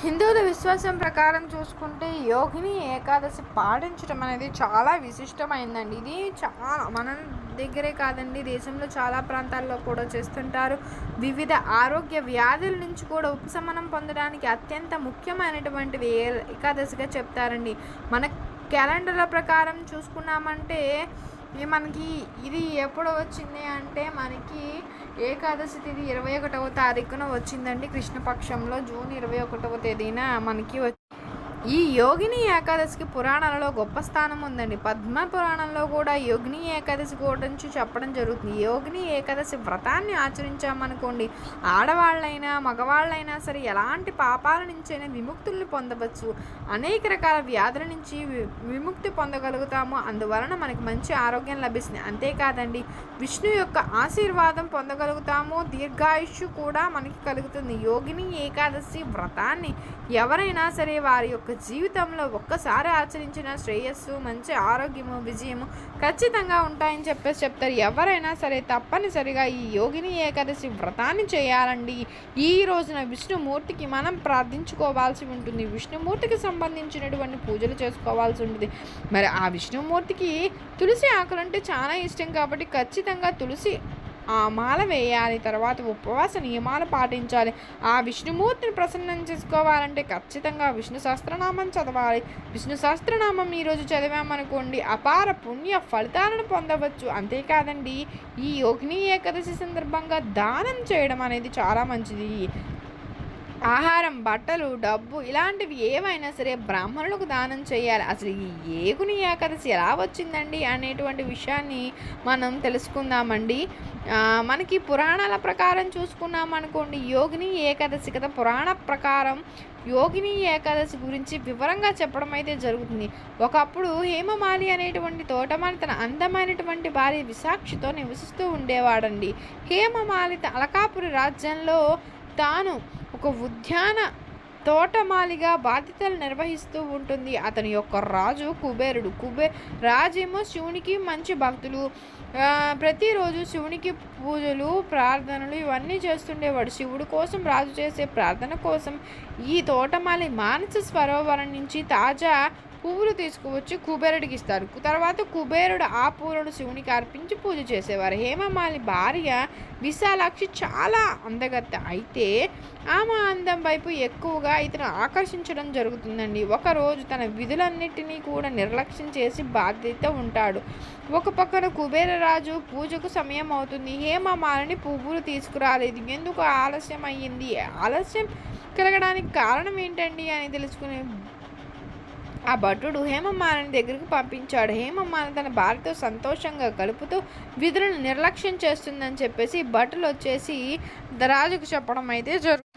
హిందువుల విశ్వాసం ప్రకారం చూసుకుంటే యోగిని ఏకాదశి పాటించడం అనేది చాలా విశిష్టమైందండి. ఇది చాలా మన దగ్గరే కాదండి. దేశంలో చాలా ప్రాంతాల్లో కూడా చేస్తుంటారు. వివిధ ఆరోగ్య వ్యాధుల నుంచి కూడా ఉపశమనం పొందడానికి అత్యంత ముఖ్యమైనటువంటిది ఏ- ఏకాదశిగా చెప్తారండి. మన క్యాలెండర్ల ప్రకారం చూసుకున్నామంటే ఇది మనకి ఇది ఎప్పుడు వచ్చింది అంటే మనకి ఏకాదశి తిథి ఇరవై ఒకటవ తారీఖున వచ్చిందండి కృష్ణపక్షంలో. జూన్ ఇరవై ఒకటవ తేదీన మనకి వచ్చి ఈ యోగిని ఏకాదశికి పురాణాలలో గొప్ప స్థానం ఉందండి. పద్మ పురాణంలో కూడా యోగిని ఏకాదశి గురించి చెప్పడం జరుగుతుంది. యోగిని ఏకాదశి వ్రతాన్ని ఆచరించామనుకోండి ఆడవాళ్ళైనా మగవాళ్ళైనా సరే ఎలాంటి పాపాల నుంచైనా విముక్తుల్ని పొందవచ్చు. అనేక రకాల వ్యాధుల నుంచి విముక్తి పొందగలుగుతాము. అందువలన మనకి మంచి ఆరోగ్యం లభిస్తుంది. అంతేకాదండి విష్ణు యొక్క ఆశీర్వాదం పొందగలుగుతాము. దీర్ఘాయుష్యు కూడా మనకి కలుగుతుంది. యోగిని ఏకాదశి వ్రతాన్ని ఎవరైనా సరే వారి యొక్క జీవితంలో ఒక్కసారి ఆచరించిన శ్రేయస్సు మంచి ఆరోగ్యము విజయము ఖచ్చితంగా ఉంటాయని చెప్పేసి చెప్తారు. ఎవరైనా సరే తప్పనిసరిగా ఈ యోగిని ఏకాదశి వ్రతాన్ని చేయాలండి. ఈ రోజున విష్ణుమూర్తికి మనం ప్రార్థించుకోవాల్సి ఉంటుంది. విష్ణుమూర్తికి సంబంధించినటువంటి పూజలు చేసుకోవాల్సి ఉంటుంది. మరి ఆ విష్ణుమూర్తికి తులసి ఆకులు అంటే చాలా ఇష్టం కాబట్టి ఖచ్చితంగా తులసి ఆ మాల వేయాలి తర్వాత ఉపవాస నియమాలు పాటించాలి. ఆ విష్ణుమూర్తిని ప్రసన్నం చేసుకోవాలంటే ఖచ్చితంగా విష్ణు సహస్రనామం చదవాలి. విష్ణు సహస్రనామం ఈరోజు చదివామనుకోండి అపార పుణ్య ఫలితాలను పొందవచ్చు. అంతేకాదండి ఈ యోగిని ఏకాదశి సందర్భంగా దానం చేయడం అనేది చాలా మంచిది. ఆహారం బట్టలు డబ్బు ఇలాంటివి ఏవైనా సరే బ్రాహ్మణులకు దానం చేయాలి. అసలు ఈ ఏగుని ఏకాదశి ఎలా వచ్చిందండి అనేటువంటి విషయాన్ని మనం తెలుసుకుందామండి. మనకి పురాణాల ప్రకారం చూసుకున్నాం అనుకోండి యోగిని ఏకాదశి కదా. పురాణ ప్రకారం యోగిని ఏకాదశి గురించి వివరంగా చెప్పడం అయితే జరుగుతుంది. ఒకప్పుడు హేమమాలి అనేటువంటి తోటమాలి తన అందమైనటువంటి భార్య విశాక్షితో నివసిస్తూ ఉండేవాడండి. హేమమాలి త- అలకాపురి రాజ్యంలో తాను ఒక ఉద్యాన తోటమాలిగా బాధ్యతలు నిర్వహిస్తూ ఉంటుంది. అతని యొక్క రాజు కుబేరుడు. కుబే రాజేమో శివునికి మంచి భక్తులు. ప్రతిరోజు శివునికి పూజలు ప్రార్థనలు ఇవన్నీ చేస్తుండేవాడు. శివుడు కోసం రాజు చేసే ప్రార్థన కోసం ఈ తోటమాలి మానస సరోవరం నుంచి తాజా పువ్వులు తీసుకువచ్చి కుబేరుడికి ఇస్తారు. తర్వాత కుబేరుడు ఆ పూలను శివునికి అర్పించి పూజ చేసేవారు. హేమమాలి భార్య విశాలాక్షి చాలా అందగత్త. అయితే ఆమె అందం వైపు ఎక్కువగా ఇతను ఆకర్షించడం జరుగుతుందండి. ఒకరోజు తన విధులన్నిటినీ కూడా నిర్లక్ష్యం చేసి బాధ్యత ఉంటాడు. ఒక పక్కన కుబేరరాజు పూజకు సమయం అవుతుంది. హేమమాలిని పువ్వులు తీసుకురాలేదు. ఎందుకు ఆలస్యం అయ్యింది? ఆలస్యం కలగడానికి కారణం ఏంటండి అని తెలుసుకునే ఆ భటుడు హేమమాలని దగ్గరికి పంపించాడు. హేమమాలిని తన భార్యతో సంతోషంగా కలుపుతూ విధులను నిర్లక్ష్యం చేస్తుందని చెప్పేసి భటులు వచ్చేసి రాజుకు చెప్పడం అయితే జరుగుతుంది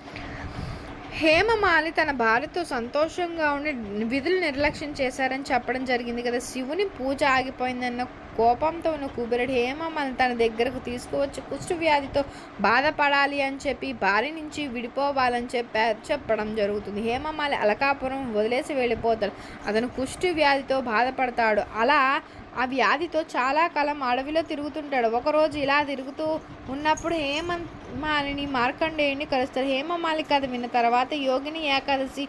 హేమమాలి తన భార్యతో సంతోషంగా ఉండి విధులు నిర్లక్ష్యం చేశారని చెప్పడం జరిగింది కదా. శివుని పూజ ఆగిపోయిందన్న కోపంతో ఉన్న కుబేరుడు హేమమాలిని తన దగ్గరకు తీసుకువచ్చి కుష్టు వ్యాధితో బాధపడాలి అని చెప్పి భార్య నుంచి విడిపోవాలని చెప్పా చెప్పడం జరుగుతుంది. హేమమాలి అలకాపురం వదిలేసి వెళ్ళిపోతాడు. అతను కుష్టు వ్యాధితో బాధపడతాడు. అలా ఆ వ్యాధితో చాలా కాలం అడవిలో తిరుగుతుంటాడు. ఒకరోజు ఇలా తిరుగుతూ ఉన్నప్పుడు హేమమాలిని మార్కండేయుని కలుస్తారు. హేమమాలి కథ విన్న తర్వాత యోగిని ఏకాదశి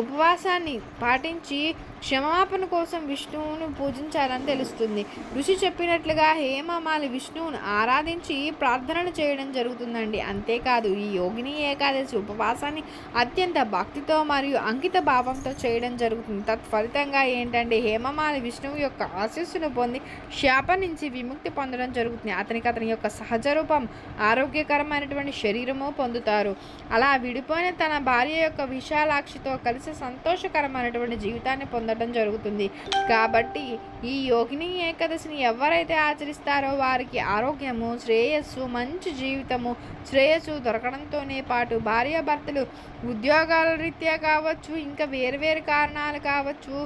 ఉపవాసాన్ని పాటించి క్షమాపణ కోసం విష్ణువును పూజించాలని తెలుస్తుంది. ఋషి చెప్పినట్లుగా హేమమాలి విష్ణువును ఆరాధించి ప్రార్థనలు చేయడం జరుగుతుందండి. అంతేకాదు ఈ యోగిని ఏకాదశి ఉపవాసాన్ని అత్యంత భక్తితో మరియు అంకిత భావంతో చేయడం జరుగుతుంది. తత్ఫలితంగా ఏంటంటే హేమమాలి విష్ణువు యొక్క ఆశీస్సును పొంది శాప నుంచి విముక్తి పొందడం జరుగుతుంది. అతనికి అతని యొక్క సహజ రూపం ఆరోగ్యకరమైనటువంటి శరీరము పొందుతారు. అలా విడిపోయిన తన భార్య యొక్క విశాలాక్షితో కలిసి సంతోషకరమైనటువంటి జీవితాన్ని పొందడం జరుగుతుంది. కాబట్టి ఈ యోగిని ఏకాదశిని ఎవరైతే ఆచరిస్తారో వారికి ఆరోగ్యము శ్రేయస్సు మంచి జీవితము శ్రేయస్సు దొరకడంతోనే పాటు భార్యాభర్తలు ఉద్యోగాల రీత్యా కావచ్చు ఇంకా వేరు వేరు కారణాలు కావచ్చు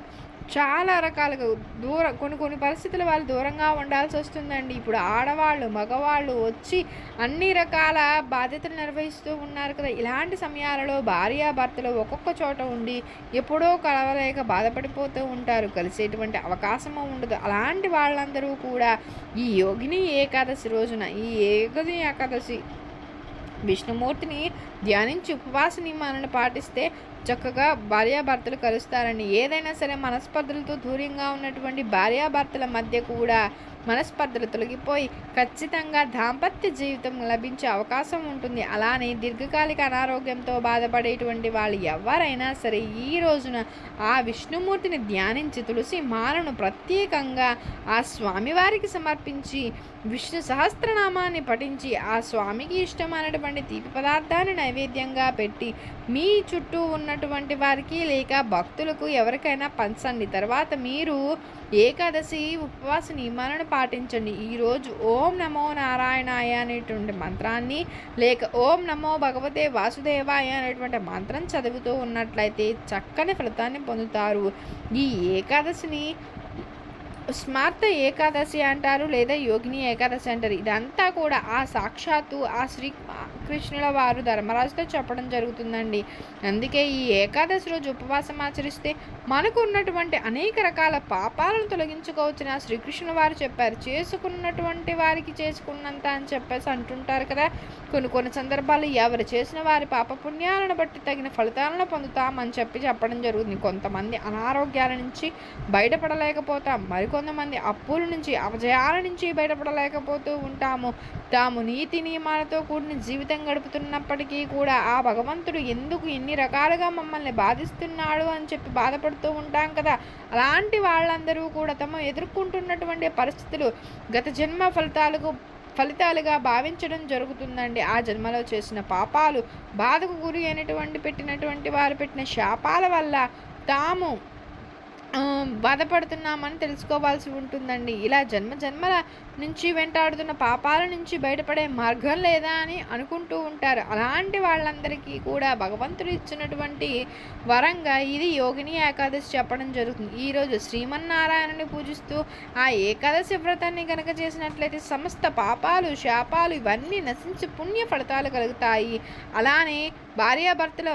చాలా రకాలుగా దూరం కొన్ని కొన్ని పరిస్థితులు వాళ్ళు దూరంగా ఉండాల్సి వస్తుందండి. ఇప్పుడు ఆడవాళ్ళు మగవాళ్ళు వచ్చి అన్ని రకాల బాధ్యతలు నిర్వహిస్తూ ఉన్నారు కదా. ఇలాంటి సమయాలలో భార్యాభర్తలు ఒక్కొక్క చోట ఉండి ఎప్పుడో కలవలేక బాధపడిపోతూ ఉంటారు. కలిసేటువంటి అవకాశము ఉండదు. అలాంటి వాళ్ళందరూ కూడా ఈ యోగిని ఏకాదశి రోజున ఈ ఏకది ఏకాదశి విష్ణుమూర్తిని ధ్యానించి ఉపవాస నియమాలను పాటిస్తే చక్కగా భార్యాభర్తలు కలుస్తారని. ఏదైనా సరే మనస్పర్ధలతో దూరంగా ఉన్నటువంటి భార్యాభర్తల మధ్య కూడా మనస్పర్ధలు తొలగిపోయి ఖచ్చితంగా దాంపత్య జీవితం లభించే అవకాశం ఉంటుంది. అలానే దీర్ఘకాలిక అనారోగ్యంతో బాధపడేటువంటి వాళ్ళు ఎవరైనా సరే ఈ రోజున ఆ విష్ణుమూర్తిని ధ్యానించి తులసి మాలను ప్రత్యేకంగా ఆ స్వామివారికి సమర్పించి విష్ణు సహస్రనామాన్ని పఠించి ఆ స్వామికి ఇష్టమైనటువంటి తీపి పదార్థాన్ని నైవేద్యంగా పెట్టి మీ చుట్టూ ఉన్నటువంటి వారికి లేక భక్తులకు ఎవరికైనా పంచండి. తర్వాత మీరు ఏకాదశి ఉపవాస నియమాలను పాటించండి. ఈరోజు ఓం నమో నారాయణాయ అనేటువంటి మంత్రాన్ని లేక ఓం నమో భగవతే వాసుదేవాయ అనేటువంటి మంత్రం చదువుతూ ఉన్నట్లయితే చక్కని ఫలితాన్ని పొందుతారు. ఈ ఏకాదశిని స్మార్త ఏకాదశి అంటారు లేదా యోగిని ఏకాదశి అంటారు. ఇదంతా కూడా ఆ సాక్షాత్తు ఆ శ్రీ కృష్ణుల వారు ధర్మరాజుతో చెప్పడం జరుగుతుందండి. అందుకే ఈ ఏకాదశి రోజు ఉపవాసం ఆచరిస్తే మనకు ఉన్నటువంటి అనేక రకాల పాపాలను తొలగించుకోవచ్చిన? శ్రీకృష్ణుల వారు చెప్పారు చేసుకున్నటువంటి వారికి చేసుకున్నంత అని చెప్పేసి అంటుంటారు కదా. కొన్ని కొన్ని సందర్భాలు ఎవరు చేసిన వారి పాపపుణ్యాలను బట్టి తగిన ఫలితాలను పొందుతామని చెప్పి చెప్పడం జరుగుతుంది. కొంతమంది అనారోగ్యాల నుంచి బయటపడలేకపోతాం. మరికొంతమంది అప్పుల నుంచి అపజయాల నుంచి బయటపడలేకపోతూ ఉంటాము. తాము నీతి నియమాలతో కూడిన జీవితం గడుపుతున్నప్పటికీ కూడా ఆ భగవంతుడు ఎందుకు ఎన్ని రకాలుగా మమ్మల్ని బాధిస్తున్నాడు అని చెప్పి బాధపడుతూ ఉంటాం కదా. అలాంటి వాళ్ళందరూ కూడా తమ ఎదుర్కొంటున్నటువంటి పరిస్థితులు గత జన్మ ఫలితాలకు ఫలితాలుగా భావించడం జరుగుతుందండి. ఆ జన్మలో చేసిన పాపాలు బాధకు గురి అయినటువంటి పెట్టినటువంటి వారు పెట్టిన శాపాల వల్ల తాము బాధపడుతున్నామని తెలుసుకోవాల్సి ఉంటుందండి. ఇలా జన్మ జన్మల నుంచి వెంటాడుతున్న పాపాల నుంచి బయటపడే మార్గం లేదా అని అనుకుంటూ ఉంటారు. అలాంటి వాళ్ళందరికీ కూడా భగవంతుడు ఇచ్చినటువంటి వరంగా ఇది యోగిని ఏకాదశి చెప్పడం జరుగుతుంది. ఈరోజు శ్రీమన్నారాయణని పూజిస్తూ ఆ ఏకాదశి వ్రతాన్ని కనుక చేసినట్లయితే సమస్త పాపాలు శాపాలు ఇవన్నీ నశించి పుణ్య ఫలితాలు కలుగుతాయి. అలానే భార్యాభర్తల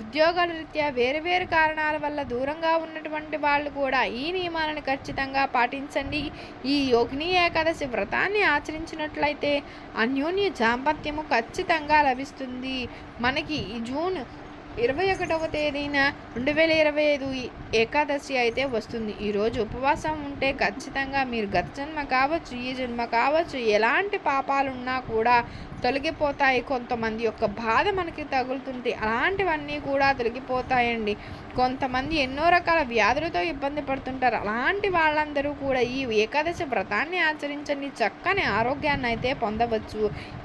ఉద్యోగాల రీత్యా వేరు వేరు కారణాల వల్ల దూరంగా ఉన్నటువంటి వాళ్ళు కూడా ఈ నియమాలను ఖచ్చితంగా పాటించండి. ఈ యోగిని ఏకాదశి వ్రతాన్ని ఆచరించినట్లయితే అన్యోన్య జాంపత్యము ఖచ్చితంగా లభిస్తుంది. మనకి ఈ జూన్ ఇరవై ఒకటవ తేదీన రెండు వేల ఇరవై ఐదు ఏకాదశి అయితే వస్తుంది. ఈరోజు ఉపవాసం ఉంటే ఖచ్చితంగా మీరు గత జన్మ కావచ్చు ఈ జన్మ కావచ్చు ఎలాంటి పాపాలున్నా కూడా తొలగిపోతాయి. కొంతమంది యొక్క బాధ మనకి తగులుతుంది. అలాంటివన్నీ కూడా తొలగిపోతాయండి. కొంతమంది ఎన్నో రకాల వ్యాధులతో ఇబ్బంది పడుతుంటారు. అలాంటి వాళ్ళందరూ కూడా ఈ ఏకాదశి వ్రతాన్ని ఆచరించండి. చక్కని ఆరోగ్యాన్ని అయితే పొందవచ్చు.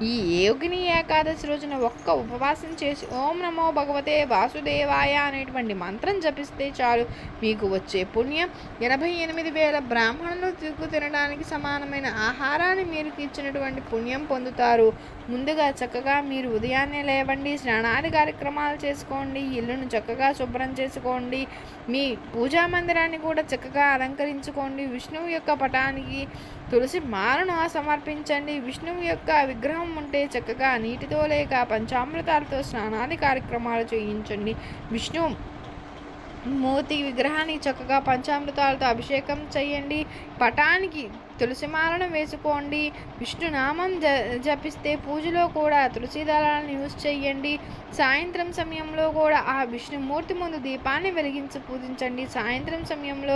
ఈ యోగిని ఏకాదశి రోజున ఒక్క ఉపవాసం చేసి ఓం నమో భగవతే వాసుదేవాయ అనేటువంటి మంత్రం జపిస్తే చాలు. మీకు వచ్చే పుణ్యం ఎనభై ఎనిమిది వేల బ్రాహ్మణులు తిరుగు తినడానికి సమానమైన ఆహారాన్ని మీరు ఇచ్చినటువంటి పుణ్యం పొందుతారు. ముందుగా చక్కగా మీరు ఉదయాన్నే లేవండి స్నానాది కార్యక్రమాలు చేసుకోండి ఇల్లును చక్కగా శుభ్రం చేసి చేసుకోండి మీ పూజా మందిరాన్ని కూడా చక్కగా అలంకరించుకోండి. విష్ణువు యొక్క పటానికి తులసి మాలను సమర్పించండి. విష్ణువు యొక్క విగ్రహం ఉంటే చక్కగా నీటితో లేక పంచామృతాలతో స్నానాది కార్యక్రమాలు చేయించండి. విష్ణు మూర్తి విగ్రహాన్ని చక్కగా పంచామృతాలతో అభిషేకం చేయండి. పటానికి తులసిమాలను వేసుకోండి. విష్ణునామం జ జపిస్తే పూజలో కూడా తులసి దళాలను యూజ్ చేయండి. సాయంత్రం సమయంలో కూడా ఆ విష్ణుమూర్తి ముందు దీపాన్ని వెలిగించి పూజించండి. సాయంత్రం సమయంలో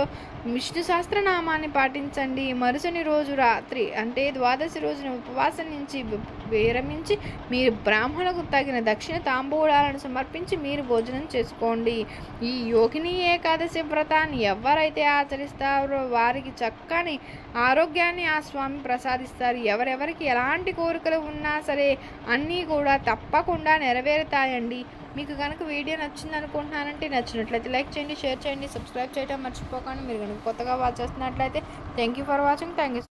విష్ణు సహస్రనామాన్ని పాటించండి. మరుసటి రోజు రాత్రి అంటే ద్వాదశి రోజున ఉపవాసం నుంచి విరమించి మీరు బ్రాహ్మణకు తగిన దక్షిణ తాంబూలాలను సమర్పించి మీరు భోజనం చేసుకోండి. ఈ యోగిని ఏకాదశి వ్రతాన్ని ఎవరైతే ఆచరిస్తారో వారికి చక్కని ఆరోగ్య ఆరోగ్యాన్ని ఆ స్వామి ప్రసాదిస్తారు. ఎవరెవరికి ఎలాంటి కోరికలు ఉన్నా సరే అన్నీ కూడా తప్పకుండా నెరవేరుతాయండి. మీకు కనుక వీడియో నచ్చింది అనుకుంటున్నానంటే నచ్చినట్లయితే లైక్ చేయండి షేర్ చేయండి సబ్స్క్రైబ్ చేయడం మర్చిపోకండి. మీరు కనుక కొత్తగా వాచ్ చేస్తున్నట్లయితే thank you for watching thank you